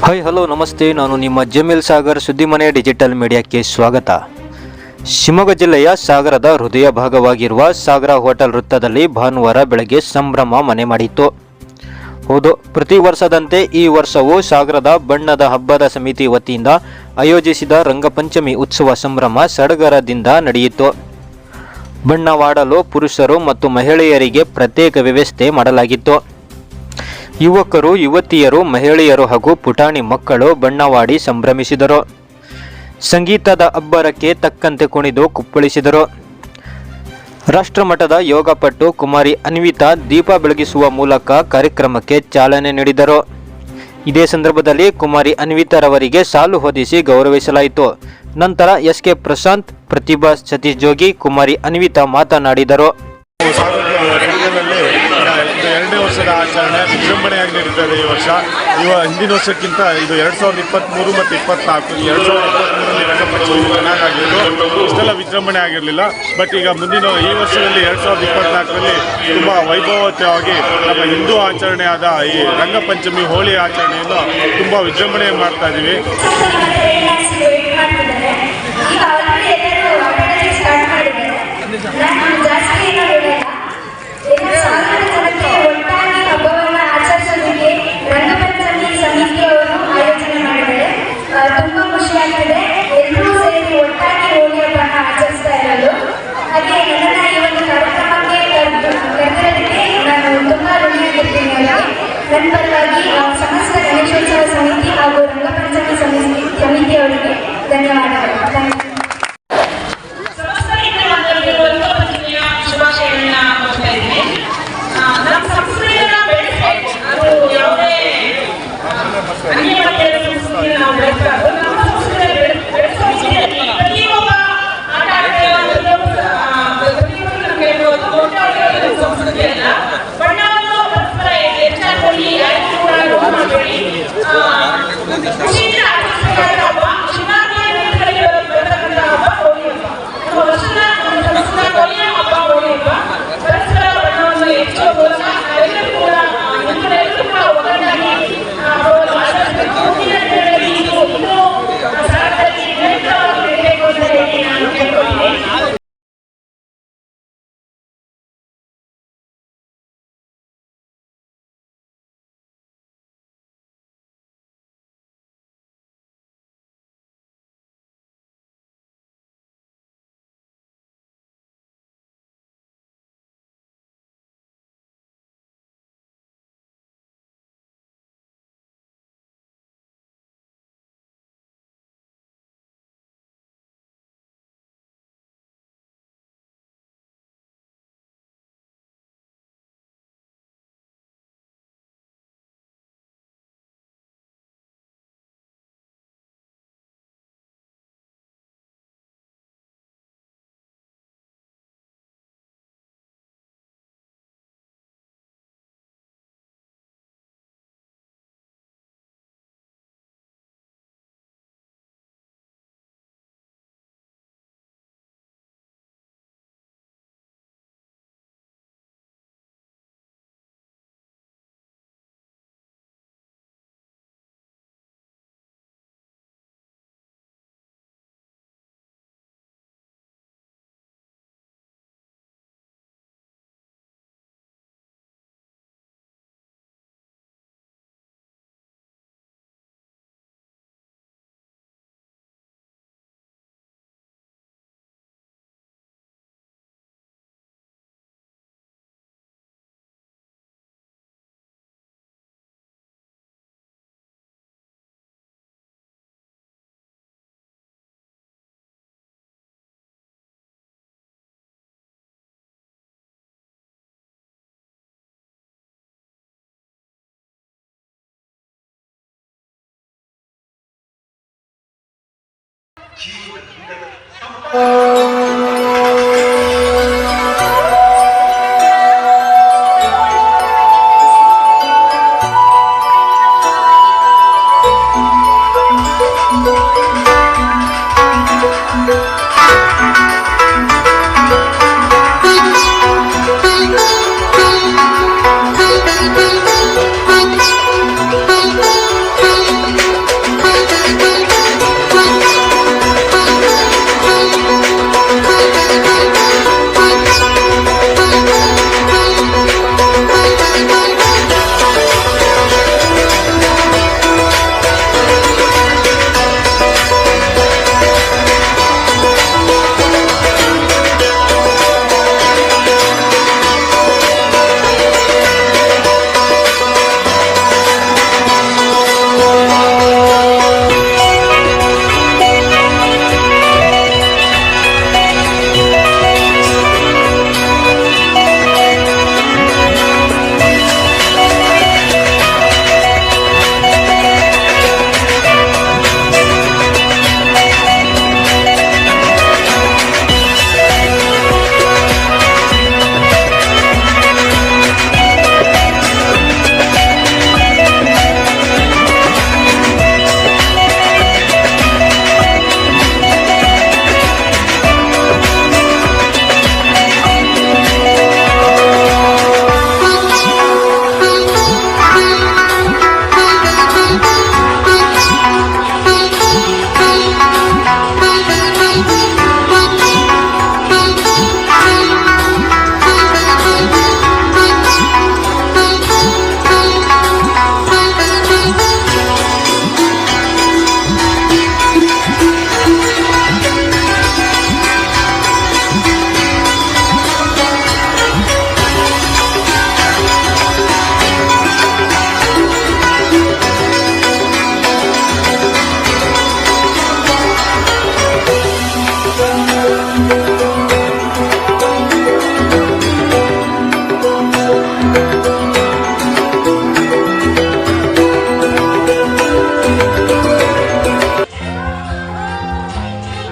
Hi hello ನಮಸ್ತೆ. ನಾನು ನಿಮ್ಮ ಜಮೀಲ್ ಸಾಗರ್ ಸುದ್ದಿಮನೆ ಡಿಜಿಟಲ್ ಮೀಡಿಯಾಕ್ಕೆ ಸ್ವಾಗತ. ಶಿವಮೊಗ್ಗ ಜಿಲ್ಲೆಯ ಸಾಗರದ ಹೃದಯ ಭಾಗವಾಗಿರುವ ಸಾಗರ ಹೋಟೆಲ್ ವೃತ್ತದಲ್ಲಿ ಭಾನುವಾರ ಬೆಳಗ್ಗೆ ಸಂಭ್ರಮ ಮನೆ ಮಾಡಿತ್ತು. ಹೌದು, ಪ್ರತಿ ವರ್ಷದಂತೆ ಈ ವರ್ಷವೂ ಸಾಗರದ ಬಣ್ಣದ ಹಬ್ಬದ ಸಮಿತಿ ವತಿಯಿಂದ ಆಯೋಜಿಸಿದ ರಂಗಪಂಚಮಿ ಉತ್ಸವ ಸಂಭ್ರಮ ಸಡಗರದಿಂದ ನಡೆಯಿತು. ಬಣ್ಣವಾಡಲು ಪುರುಷರು ಮತ್ತು ಮಹಿಳೆಯರಿಗೆ ಪ್ರತ್ಯೇಕ ವ್ಯವಸ್ಥೆ ಮಾಡಲಾಗಿತ್ತು. ಯುವಕರು, ಯುವತಿಯರು, ಮಹಿಳೆಯರು ಹಾಗೂ ಪುಟಾಣಿ ಮಕ್ಕಳು ಬಣ್ಣವಾಡಿ ಸಂಭ್ರಮಿಸಿದರು. ಸಂಗೀತದ ಅಬ್ಬರಕ್ಕೆ ತಕ್ಕಂತೆ ಕುಣಿದು ಕುಪ್ಪಳಿಸಿದರು. ರಾಷ್ಟ್ರಮಟ್ಟದ ಯೋಗಪಟ್ಟು ಕುಮಾರಿ ಅನ್ವಿತಾ ದೀಪ ಬೆಳಗಿಸುವ ಮೂಲಕ ಕಾರ್ಯಕ್ರಮಕ್ಕೆ ಚಾಲನೆ ನೀಡಿದರು. ಇದೇ ಸಂದರ್ಭದಲ್ಲಿ ಕುಮಾರಿ ಅನ್ವಿತಾರವರಿಗೆ ಸಾಲು ಹೊದಿಸಿ ಗೌರವಿಸಲಾಯಿತು. ನಂತರ ಎಸ್ ಕೆ ಪ್ರಶಾಂತ್, ಪ್ರತಿಭಾ ಸತೀಶ್ ಜೋಗಿ, ಕುಮಾರಿ ಅನ್ವಿತಾ ಮಾತನಾಡಿದರು. ವರ್ಷದ ಆಚರಣೆ ವಿಜೃಂಭಣೆಯಾಗಿ ನಡೀತದೆ ಈ ವರ್ಷ. ಇವ ಹಿಂದಿನ ವರ್ಷಕ್ಕಿಂತ ಇದು ಎರಡು ಸಾವಿರದ ಇಪ್ಪತ್ತ್ಮೂರು ಮತ್ತು ಇಪ್ಪತ್ನಾಲ್ಕು ಎರಡು ಸಾವಿರದ ಇಪ್ಪತ್ತ್ಮೂರರಲ್ಲಿ ರಂಗಪಂಚಮಿ ಚೆನ್ನಾಗಾಗಿದ್ದು ಇಷ್ಟೆಲ್ಲ ವಿಜೃಂಭಣೆ ಆಗಿರಲಿಲ್ಲ. ಬಟ್ ಈಗ ಮುಂದಿನ ಈ ವರ್ಷದಲ್ಲಿ ಎರಡು ಸಾವಿರದ ಇಪ್ಪತ್ನಾಲ್ಕರಲ್ಲಿ ತುಂಬ ವೈಭವತವಾಗಿ ನಮ್ಮ ಹಿಂದೂ ಆಚರಣೆಯಾದ ಈ ರಂಗಪಂಚಮಿ, ಹೋಳಿ ಆಚರಣೆಯನ್ನು ತುಂಬ ವಿಜೃಂಭಣೆ ಮಾಡ್ತಾ ಇದ್ದೀವಿ ತುಂಬಾ ಖುಷಿ ಆಗ್ತದೆ ಎಲ್ಲರೂ ಸೇರಿ ಒಟ್ಟಾಗಿ ಹೋಳಿ ಹಬ್ಬನ ಆಚರಿಸ್ತಾ ಇರೋದು ಹಾಗೆ ನನ್ನನ್ನ ಈ ಒಂದು ಕಾರ್ಯಕ್ರಮಕ್ಕೆ ಕರ್ದು- ಕರೆದಿರೋದಕ್ಕೆ ನಾನು ತುಂಬಾ ಋಣಿಯಾಗಿರ್ತೀನಿ ಅವರಿಗೆ ನನ್ನ ಪರವಾಗಿ ಆ, ಸಮಸ್ತ ಗಣೇಶೋತ್ಸವ ಸಮಿತಿ ಹಾಗೂ very uh, G.